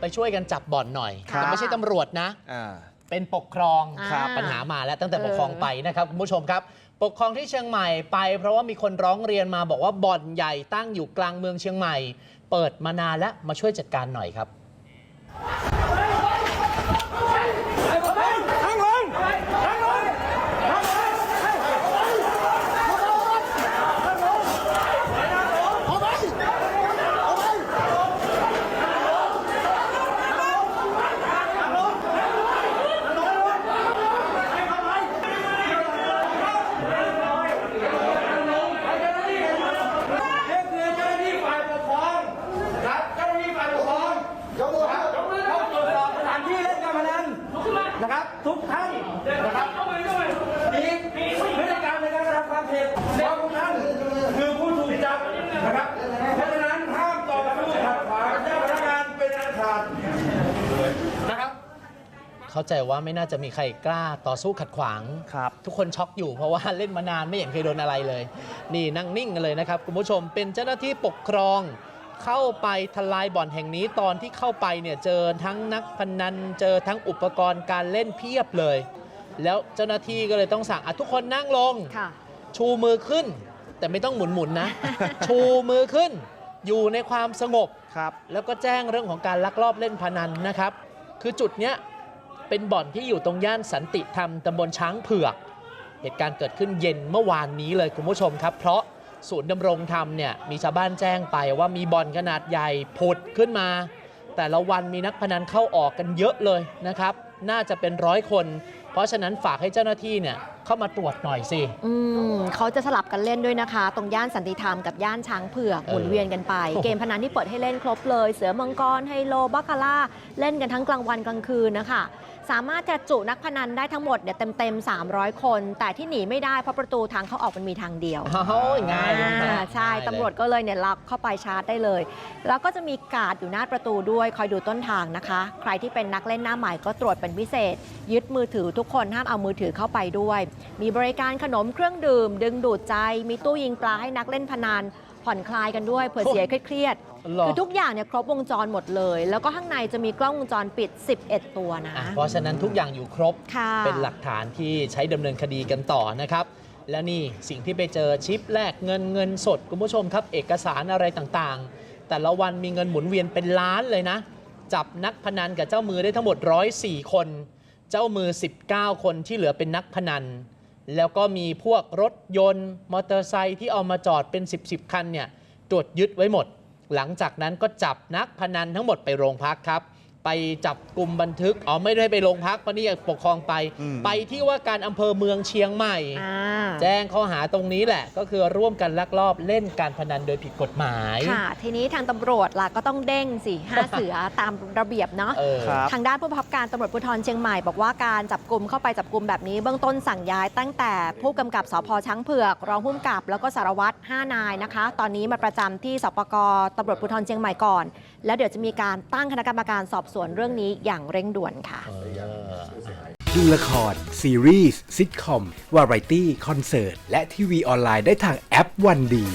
ไปช่วยกันจับบ่อนหน่อยครับ แต่ไม่ใช่ตำรวจนะ อ่า เป็นปกครองครับปัญหามาแล้วตั้งแต่เออปกครองไปนะครับคุณผู้ชมครับ ปกครองที่เชียงใหม่ไป เพราะว่ามีคนร้องเรียนมาบอกว่าบ่อนใหญ่ตั้งอยู่กลางเมืองเชียงใหม่ เปิดมานานแล้วมาช่วยจัดการหน่อยครับนี่คือเจ้าหน้าที่ฝ่ายปกครองนะครับเจ้าหน้าที่ฝ่ายปกครองยกมือครับเขาตรวจสอบสถานที่เล่นการพนันนะครับ ทุกท่านนะครับมีพฤติกรรมในการกระทำความผิดแล้วทุกท่านคือผู้ถูกจับนะครับ เพราะฉะนั้นห้ามต่อสู้ขัดขวางเจ้าพนักงานเป็นอั นขาดนะครับ เข้าใจว่าไม่น่าจะมีใครกล้าต่อสู้ขัดขวาง ครับ ทุกคนช็อกอยู่เพราะว่าเล่นมานานไม่เห็นเคยโดนอะไรเลย นี่นั่งนิ่งกันเลยนะครับ คุณผู้ชมเป็นเจ้าหน้าที่ปกครอง เข้าไปทลายบ่อนแห่งนี้ตอนที่เข้าไปเนี่ยเจอทั้งนักพนันเจอทั้งอุปกรณ์การเล่นเพียบเลย แล้วเจ้าหน้าที่ก็เลยต้องสั่งอะทุกคนนั่งลง ค่ะ ชูมือขึ้น แต่ไม่ต้องหมุนๆนะ ชูมือขึ้น อยู่ในความสงบครับ แล้วก็แจ้งเรื่องของการลักลอบเล่นพนันนะครับ คือจุดเนี้ยเป็นบ่อนที่อยู่ตรงย่านสันติธรรมตำบลช้างเผือก เหตุการณ์เกิดขึ้นเย็นเมื่อวานนี้เลยคุณผู้ชมครับ เพราะศูนย์ดำรงธรรมเนี่ยมีชาวบ้านแจ้งไปว่ามีบ่อนขนาดใหญ่ผุดขึ้นมา แต่ละวันมีนักพนันเข้าออกกันเยอะเลยนะครับ น่าจะเป็นร้อยคน เพราะฉะนั้นฝากให้เจ้าหน้าที่เนี่ย เข้ามาตรวจหน่อยสิ อืมเขาจะสลับกันเล่นด้วยนะคะ ตรงย่านสันติธรรมกับย่านช้างเผือกเออหมุนเวียนกันไป เกมพนันที่เปิดให้เล่นครบเลย เสือมังกรไฮโลบัคคาร่าเล่นกันทั้งกลางวันกลางคืนนะคะ สามารถจะจุนักพนันได้ทั้งหมดเนี่ยเต็มๆ300 คน แต่ที่หนีไม่ได้เพราะประตูทางเข้าออกมันมีทางเดียวอ้าวง่ายเลยอ่านะใช่ง่ายเลยตำรวจก็เลยเนี่ยล็อกเข้าไปชาร์จได้เลย แล้วก็จะมีการ์ดอยู่หน้าประตูด้วยคอยดูต้นทางนะคะ ใครที่เป็นนักเล่นหน้าใหม่ก็ตรวจเป็นพิเศษ ยึดมือถือทุกคนห้ามเอามือถือเข้าไปด้วยมีบริการขนมเครื่องดื่ม ดึงดูดใจ มีตู้ยิงปลาให้นักเล่นพนันผ่อนคลายกันด้วยเผื่อเสียเครียดๆหรอคือทุกอย่างเนี่ยครบวงจรหมดเลย แล้วก็ข้างในจะมีกล้องวงจรปิด 11 ตัวนะอะเพราะฉะนั้นทุกอย่างอยู่ครบค่ะเป็นหลักฐานที่ใช้ดำเนินคดีกันต่อนะครับแล้วนี่สิ่งที่ไปเจอชิปแลกเงินเงินสดคุณผู้ชมครับ เอกสารอะไรต่างๆ แต่ละวันมีเงินหมุนเวียนเป็นล้านเลยนะ จับนักพนันกับเจ้ามือได้ทั้งหมด 104 คน เจ้ามือ 19 คนที่เหลือเป็นนักพนัน แล้วก็มีพวกรถยนต์ มอเตอร์ไซค์ที่เอามาจอดเป็น 10บสคันเนี่ยตรวจยึดไว้หมด หลังจากนั้นก็จับนักพนันทั้งหมดไปโรงพักครับ ไปจับกลุ่มบันทึกอ๋อไม่ได้ไปโรงพักเพราะนี่ปกครองไป อืม ไปที่ว่าการอำเภอเมืองเชียงใหม่ อ่า แจ้งข้อหาตรงนี้แหละ ก็คือร่วมกันลักลอบเล่นการพนันโดยผิดกฎหมาย ค่ะ ทีนี้ทางตำรวจล่ะก็ต้องเด้งสิห้า เสือตามระเบียบเนาะ เออ ครับ ทางด้านผู้บังคับการตำรวจภูธรเชียงใหม่บอกว่าการจับกลุ่มเข้าไปจับกลุ่มแบบนี้เบื้องต้นสั่งย้ายตั้งแต่ผู้กำกับสพช้างเผือก รองผู้กำกับแล้วก็สารวัตร5นายนะคะ ตอนนี้มาประจำที่สปกตำรวจภูธรเชียงใหม่ก่อน แล้วเดี๋ยวจะมีการตั้งคณะกรรมการสอบสวนเรื่องนี้อย่างเร่งด่วนค่ะเออดูละคร ซีรีส์ซิทคอม วาไรตี้ คอนเสิร์ต และทีวีออนไลน์ได้ทางแอปวันดี